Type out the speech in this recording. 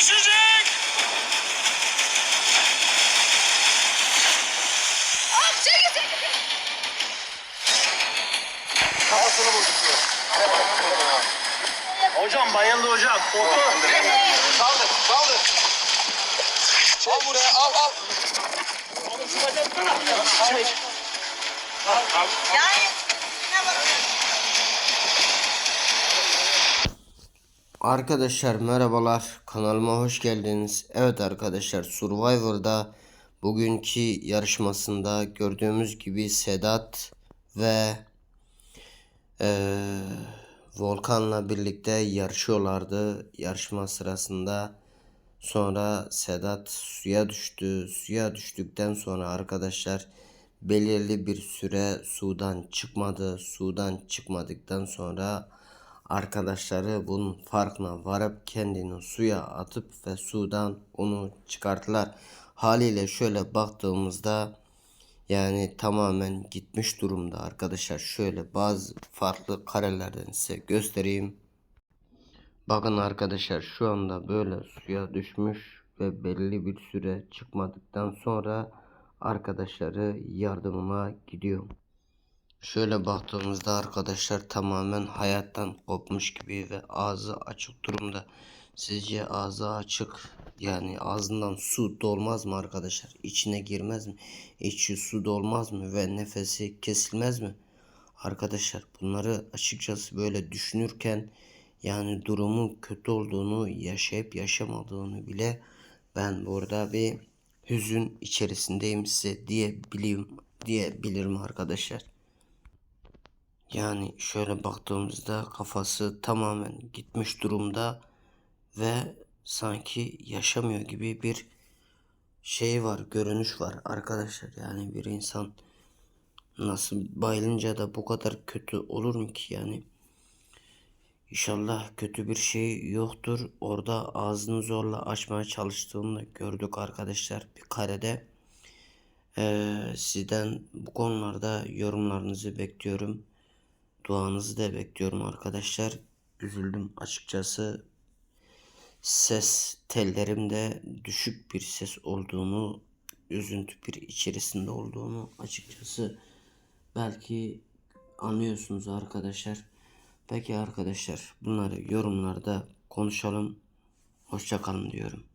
düşecek. Ah çekil. Kafasını vurduk ya. Hocam bayıldı hocam. Korktu. Kaldır, kaldır. Al buraya, al, al. Yani Arkadaşlar merhabalar kanalıma hoş geldiniz. Evet arkadaşlar Survivor'da bugünkü yarışmasında gördüğümüz gibi Sedat ve eee, Volkan'la birlikte yarışıyorlardı. Yarışma sırasında sonra Sedat suya düştü. Suya düştükten sonra arkadaşlar belirli bir süre sudan çıkmadı. Sudan çıkmadıktan sonra arkadaşları bunun farkına varıp kendini suya atıp ve sudan onu çıkarttılar. Haliyle şöyle baktığımızda yani tamamen gitmiş durumda arkadaşlar. Şöyle bazı farklı karelerden size göstereyim. Bakın arkadaşlar şu anda böyle suya düşmüş ve belli bir süre çıkmadıktan sonra arkadaşları yardımına gidiyor. Şöyle baktığımızda arkadaşlar tamamen hayattan kopmuş gibi ve ağzı açık durumda. Sizce ağzı açık yani ağzından su dolmaz mı arkadaşlar? İçine girmez mi? İçi su dolmaz mı ve nefesi kesilmez mi? Arkadaşlar bunları açıkçası böyle düşünürken yani durumun kötü olduğunu yaşayıp yaşamadığını bile ben burada bir hüzün içerisindeyim size diyebilirim diyebilirim arkadaşlar. Yani şöyle baktığımızda kafası tamamen gitmiş durumda ve sanki yaşamıyor gibi bir şey var, görünüş var arkadaşlar. Yani bir insan nasıl bayılınca da bu kadar kötü olur mu ki yani? İnşallah kötü bir şey yoktur. Orada ağzını zorla açmaya çalıştığını gördük arkadaşlar bir karede. Ee, sizden bu konularda yorumlarınızı bekliyorum. Duanızı da bekliyorum arkadaşlar. Üzüldüm açıkçası. Ses tellerimde düşük bir ses olduğunu, üzüntü bir içerisinde olduğunu açıkçası belki anlıyorsunuz arkadaşlar. Peki arkadaşlar bunları yorumlarda konuşalım. Hoşçakalın diyorum.